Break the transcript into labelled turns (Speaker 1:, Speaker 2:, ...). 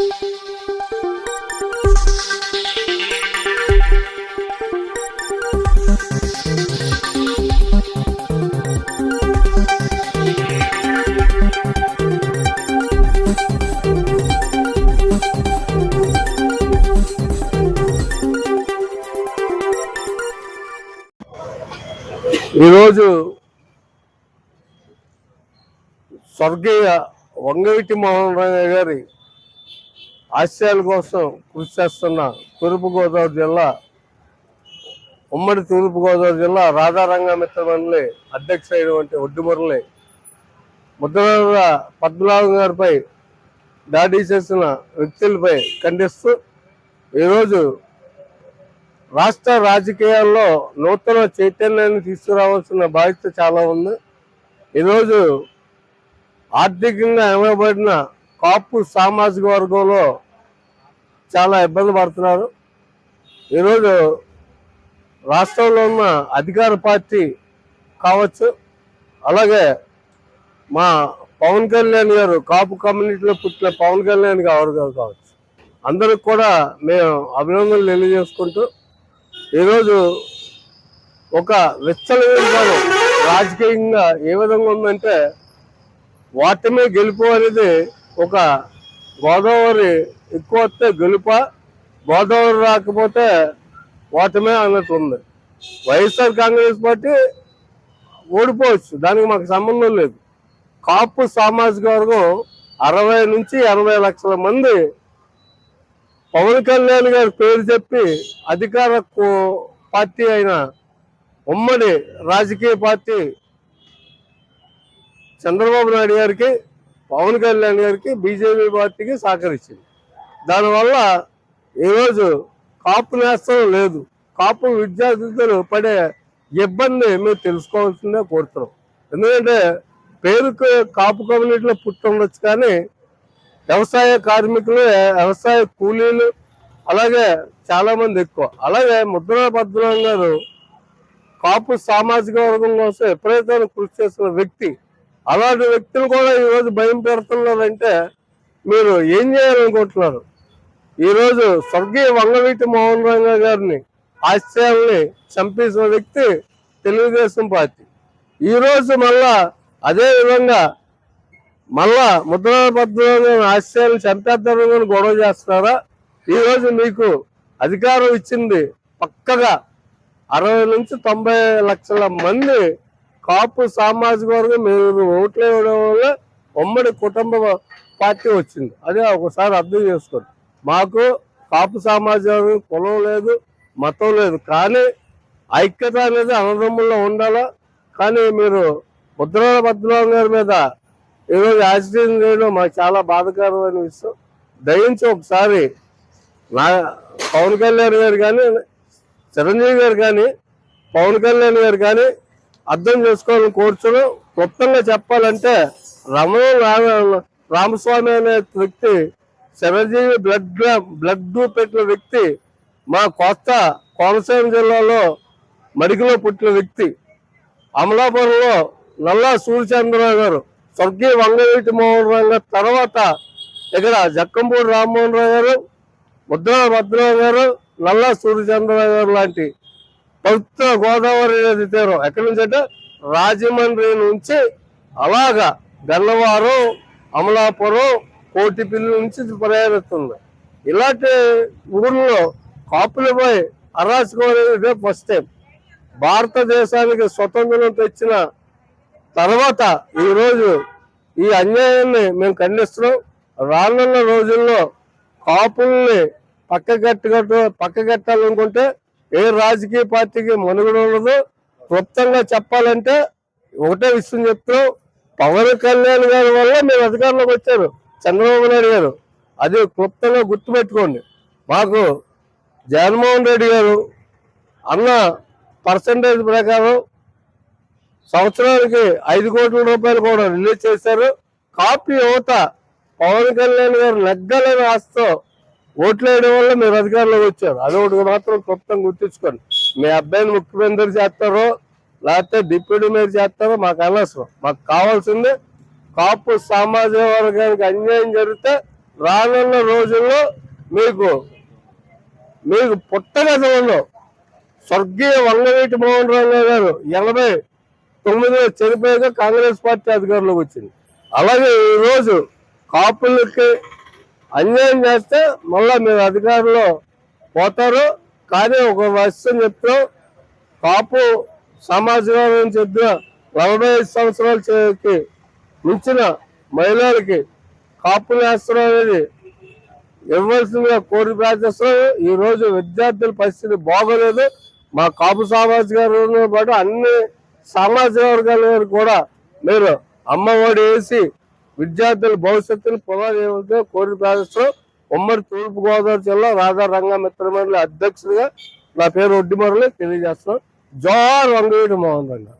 Speaker 1: ఈరోజు స్వర్గీయ వంగవీటి మోహన్ రంగ గారి ఆశయాల కోసం కృషి చేస్తున్న తూర్పుగోదావరి జిల్లా ఉమ్మడి తూర్పుగోదావరి జిల్లా రాధారంగ మిత్ర మండలి అధ్యక్షుడైనటువంటి ఒడ్డుమురళి ముద్ర పద్మనాభం గారిపై దాడి చేసిన వ్యక్తులపై ఖండిస్తూ ఈరోజు రాష్ట్ర రాజకీయాల్లో నూతన చైతన్యాన్ని తీసుకురావాల్సిన బాధ్యత చాలా ఉంది. ఈరోజు ఆర్థికంగా ఇవ్వబడిన కాపు సామాజిక వర్గంలో చాలా ఇబ్బంది పడుతున్నారు. ఈరోజు రాష్ట్రంలో ఉన్న అధికార పార్టీ కావచ్చు అలాగే మా పవన్ కళ్యాణ్ గారు కాపు కమ్యూనిటీలో పుట్టిన పవన్ కళ్యాణ్ గారు గారు కావచ్చు. అందరికి కూడా మేము అభినందనలు తెలియజేసుకుంటూ ఈరోజు ఒక విచ్చలవిడితనం రాజకీయంగా ఏ విధంగా ఉందంటే ఓటమి గెలుపు అనేది ఒక గోదావరి ఎక్కువ వస్తే గెలుప గోదావరి రాకపోతే ఓటమే అన్నట్టు ఉంది వైఎస్ఆర్ కాంగ్రెస్ పార్టీ ఓడిపోవచ్చు దానికి మాకు సంబంధం లేదు. కాపు సామాజిక వర్గం అరవై నుంచి ఎనభై లక్షల మంది పవన్ కళ్యాణ్ గారి పేరు చెప్పి అధికార పార్టీ అయిన ఉమ్మడి రాజకీయ పార్టీ చంద్రబాబు నాయుడు గారికి పవన్ కళ్యాణ్ గారికి బీజేపీ పార్టీకి సహకరించింది. దానివల్ల ఈరోజు కాపు నేస్తం లేదు. కాపు విద్యార్థులు పడే ఇబ్బంది మేము తెలుసుకోవాల్సిందే కోరుతున్నాం. ఎందుకంటే పేరుకు కాపు కమ్యూనిటీలో పుట్టి ఉండొచ్చు కానీ వ్యవసాయ కార్మికులు వ్యవసాయ కూలీలు అలాగే చాలామంది ఎక్కువ. అలాగే ముద్రా భద్రం గారు కాపు సామాజిక వర్గం కోసం ఎప్పుడైతే కృషి చేసిన వ్యక్తి అలాంటి వ్యక్తులు కూడా ఈరోజు భయం పెడుతున్నారంటే మీరు ఏం చేయాలనుకుంటున్నారు? ఈరోజు స్వర్గీయ వంగవీటి మోహన్ రంగ గారిని ఆశయాల్ని చంపేసిన వ్యక్తి తెలుగుదేశం పార్టీ. ఈరోజు మళ్ళా అదే విధంగా మళ్ళా ముద్రాభద్రమైన ఆశ్చర్యాలు చంపేద్దామని గొడవ చేస్తున్నారా? ఈరోజు మీకు అధికారం ఇచ్చింది పక్కగా అరవై నుంచి తొంభై లక్షల మంది కాపు సామాజిక వర్గం మీరు ఓట్లు ఇవ్వడం వల్ల ఉమ్మడి కుటుంబ పార్టీ వచ్చింది. అదే ఒకసారి అర్థం చేసుకోండి. మాకు కాపు సామాజిక వర్గం కులం లేదు మతం లేదు. కానీ ఐక్యత అనేది అన్నదమ్ముల్లో ఉండాలా? కానీ మీరు ముద్రా భద్రం గారి మీద ఈరోజు యాక్సిడెంట్ చేయడం మాకు చాలా బాధకరమైన విషయం. దయించి ఒకసారి నా పవన్ కళ్యాణ్ గారు కానీ చిరంజీవి గారు కానీ పవన్ కళ్యాణ్ గారు కానీ అర్థం చేసుకోవాలని కోరుచును క్లుప్తంగా చెప్పాలంటే రమణ రామ- రామస్వామి అనే వ్యక్తి శరజీవి బ్లడ్ బ్లడ్ గ్రూప్ పెట్టిన వ్యక్తి మా కొత్త కోనసీమ జిల్లాలో మడికిలో పుట్టిన వ్యక్తి. అమలాపురంలో నల్లా సూర్యచంద్రరావు గారు స్వర్గీయ వంగవీటి మోహన్ రావు గారు తర్వాత ఇక్కడ జక్కంపూడి రామ్మోహన్ రావు గారు ముద్రా భద్రరావు గారు నల్లా సూర్యచంద్రరావు గారు లాంటి కొత్త గోదావరి నది తీరం ఎక్కడి నుంచి అంటే రాజమండ్రి నుంచి అలాగా గన్నవరం అమలాపురం కోటిపిల్లి నుంచి ప్రయాణిస్తుంది. ఇలాంటి ఊర్లో కాపులపై అరాచకం అనేది ఫస్ట్ టైం భారతదేశానికి స్వతంత్రం తెచ్చిన తర్వాత ఈ రోజు ఈ అన్యాయాన్ని మేము ఖండిస్తున్నాం. రానున్న రోజుల్లో కాపుల్ని పక్కగట్టు పక్కగట్టాలనుకుంటే ఏ రాజకీయ పార్టీకి మనుగడ ఉండదు. క్లుప్తంగా చెప్పాలంటే ఒకటే విషయం చెప్తున్నాం పవన్ కళ్యాణ్ గారి వల్ల మేము అధికారంలోకి వచ్చారు. చంద్రబాబు నాయుడు గారు. అది క్లుప్తంగా గుర్తుపెట్టుకోండి. మాకు జగన్మోహన్ రెడ్డి గారు అన్న పర్సంటేజ్ ప్రకారం సంవత్సరానికి ఐదు కోట్ల రూపాయలు కూడా రిలీజ్ చేశారు. కాపీ యువత పవన్ కళ్యాణ్ గారు నగ్గలేని ఆస్తో ఓట్లు వేయడం వల్ల మీరు అధికారంలోకి వచ్చారు. అది ఒకటి మాత్రం క్లుప్తంగా గుర్తించుకోండి. మీ అబ్బాయిని ముఖ్యమంత్రి చేస్తారో లేకపోతే డిప్యూటీ మీద చేస్తారో మాకు అనవసరం. మాకు కావాల్సింది కాపు సామాజిక వర్గానికి అన్యాయం జరిగితే రానున్న రోజుల్లో మీకు మీకు పుట్టగతంలో స్వర్గీయ వంగవీటి మోహన్ రావు గారు ఎనభై తొమ్మిదిలో చనిపోయాక కాంగ్రెస్ పార్టీ అధికారంలోకి వచ్చింది. అలాగే ఈరోజు కాపులకి అన్యాయం చేస్తే మళ్ళా మేము అధికారంలో పోతారు. కానీ ఒక విషయం చెప్తాం కాపు సమాజం చెప్పిన నలభై ఐదు సంవత్సరాల మించిన మహిళలకి కాపు నేస్తం అనేది ఇవ్వాల్సిందిగా కోరి ప్రార్థిస్తున్నాం ఈ రోజు విద్యార్థుల పరిస్థితి బాగోలేదు. మా కాపు సామాజిక వర్గంతో పాటు అన్ని సామాజిక వర్గాల కూడా మీరు అమ్మఒడి వేసి విద్యార్థుల భవిష్యత్తును పునర్జీవితం కోరి ప్రార్థిస్తున్నాం ఉమ్మడి తూర్పుగోదావరి జిల్లా రాధా రంగమిత్ర అధ్యక్షుడిగా నా పేరు ఒడ్డిమరలి తెలియజేస్తున్నాం జోహార్ వంగవీటి మోహన్ రెడ్డి